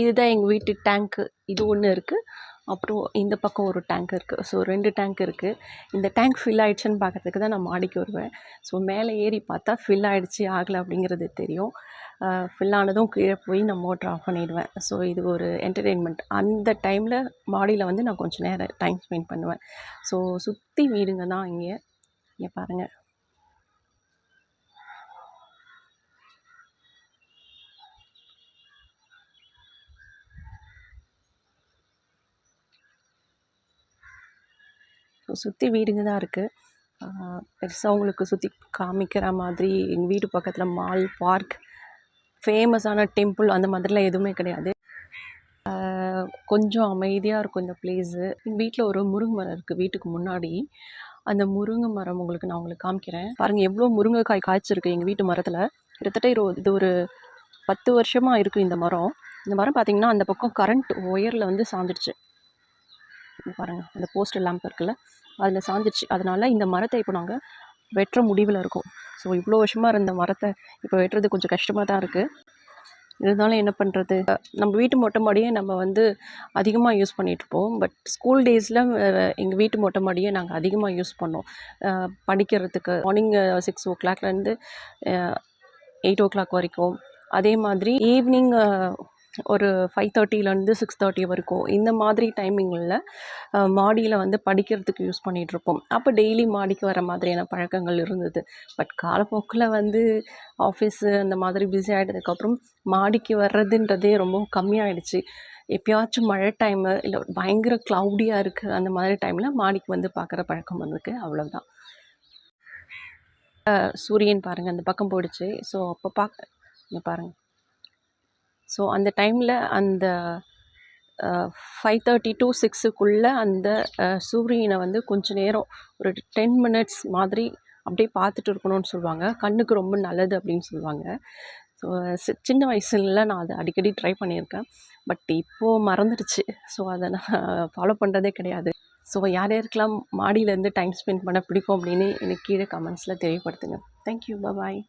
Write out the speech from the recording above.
இதுதான் எங்கள் வீட்டு டேங்க்கு இது ஒன்று இருக்குது அப்புறம் இந்த பக்கம் ஒரு டேங்க் இருக்குது ஸோ ரெண்டு டேங்க் இருக்குது இந்த டேங்க் ஃபில் ஆகிடுச்சின்னு பார்க்கறதுக்கு தான் நான் மாடிக்கு வருவேன். ஸோ மேலே ஏறி பார்த்தா ஃபில் ஆகிடுச்சி ஆகலை அப்படிங்கிறது தெரியும். ஃபில் ஆனதும் கீழே போய் நான் மோட்டர் ஆஃப் பண்ணிடுவேன். ஸோ இது ஒரு என்டர்டெயின்மெண்ட் அந்த டைமில் மாடியில் வந்து நான் கொஞ்சம் நேரம் டைம் ஸ்பெண்ட் பண்ணுவேன். ஸோ சுற்றி வீடுங்க தான் இங்கே. இங்கே பாருங்கள் சுற்றி வீடுங்க தான் இருக்குது பெருசாக உங்களுக்கு சுற்றி காமிக்கிற மாதிரி எங்கள் வீட்டு பக்கத்தில் மால் பார்க் ஃபேமஸான டெம்பிள் அந்த மாதிரிலாம் எதுவுமே கிடையாது. கொஞ்சம் அமைதியாக இருக்கும் இந்த பிளேஸு எங்கள் வீட்டில் ஒரு முருங்கை மரம் இருக்குது வீட்டுக்கு முன்னாடி. அந்த முருங்கை மரம் உங்களுக்கு நான் உங்களுக்கு காமிக்கிறேன். பாருங்கள் எவ்வளோ முருங்கைக்காய் காய்ச்சிருக்கு எங்கள் வீட்டு மரத்தில். கிட்டத்தட்ட இது ஒரு பத்து வருஷமாக இருக்குது இந்த மரம். இந்த மரம் பார்த்திங்கன்னா அந்த பக்கம் கரண்ட் ஒயரில் வந்து சாஞ்சிடுச்சு பாருங்கள் அந்த போஸ்டர் லேம்ப் இருக்குல்ல அதில் சாஞ்சிடுச்சு அதனால் இந்த மரத்தை இப்போ நாங்கள் வெட்டுற முடிவில் இருக்கோம். ஸோ இவ்வளோ வருஷமாக இருந்த மரத்தை இப்போ வெட்டுறது கொஞ்சம் கஷ்டமாக தான் இருக்குது இருந்தாலும் என்ன பண்ணுறது நம்ம வீட்டு மொட்டை மாடியே நம்ம வந்து அதிகமாக யூஸ் பண்ணிகிட்ருப்போம் பட் ஸ்கூல் டேஸில் எங்கள் வீட்டு மொட்டை மாடியே நாங்கள் அதிகமாக யூஸ் பண்ணோம். படிக்கிறதுக்கு மார்னிங் சிக்ஸ் ஓ கிளாக்லேருந்து எயிட் ஓ கிளாக் வரைக்கும். அதே மாதிரி ஈவினிங் ஒரு ஃபைவ் தேர்ட்டிலேருந்து சிக்ஸ் தேர்ட்டி வரைக்கும். இந்த மாதிரி டைமிங்கில் மாடியில் வந்து படிக்கிறதுக்கு யூஸ் பண்ணிகிட்ருப்போம் அப்போ டெய்லி மாடிக்கு வர மாதிரியான பழக்கங்கள் இருந்தது. பட் காலப்போக்கில் வந்து ஆஃபீஸு அந்த மாதிரி பிஸி ஆகிட்டதுக்கப்புறம் மாடிக்கு வர்றதுன்றதே ரொம்ப கம்மியாயிடுச்சு. எப்பயாச்சும் மழை டைமு இல்லை பயங்கர க்ளவுடியாக இருக்குது அந்த மாதிரி டைமில் மாடிக்கு வந்து பார்க்குற பழக்கம் வந்திருக்கு. அவ்வளோதான் சூரியன் பாருங்கள் அந்த பக்கம் போயிடுச்சு. ஸோ அப்போ பார்க்க இங்கே பாருங்கள் ஸோ அந்த டைமில் அந்த ஃபைவ் தேர்ட்டி டு சிக்ஸுக்குள்ளே அந்த சூரியனை வந்து கொஞ்ச நேரம் ஒரு டென் மினிட்ஸ் மாதிரி அப்படியே பார்த்துட்டு இருக்கணும்னு சொல்லுவாங்க. கண்ணுக்கு ரொம்ப நல்லது அப்படின்னு சொல்லுவாங்க. ஸோ சின்ன வயசுல நான் அதை அடிக்கடி ட்ரை பண்ணியிருக்கேன். பட் இப்போது மறந்துடுச்சு. ஸோ அதை நான் ஃபாலோ பண்ணுறதே கிடையாது. ஸோ யார் யாருக்கெல்லாம் மாடியிலேருந்து டைம் ஸ்பெண்ட் பண்ண பிடிக்கும் அப்படின்னு எனக்கு கீழே கமெண்ட்ஸில் தெரியப்படுத்துங்க. Thank you bye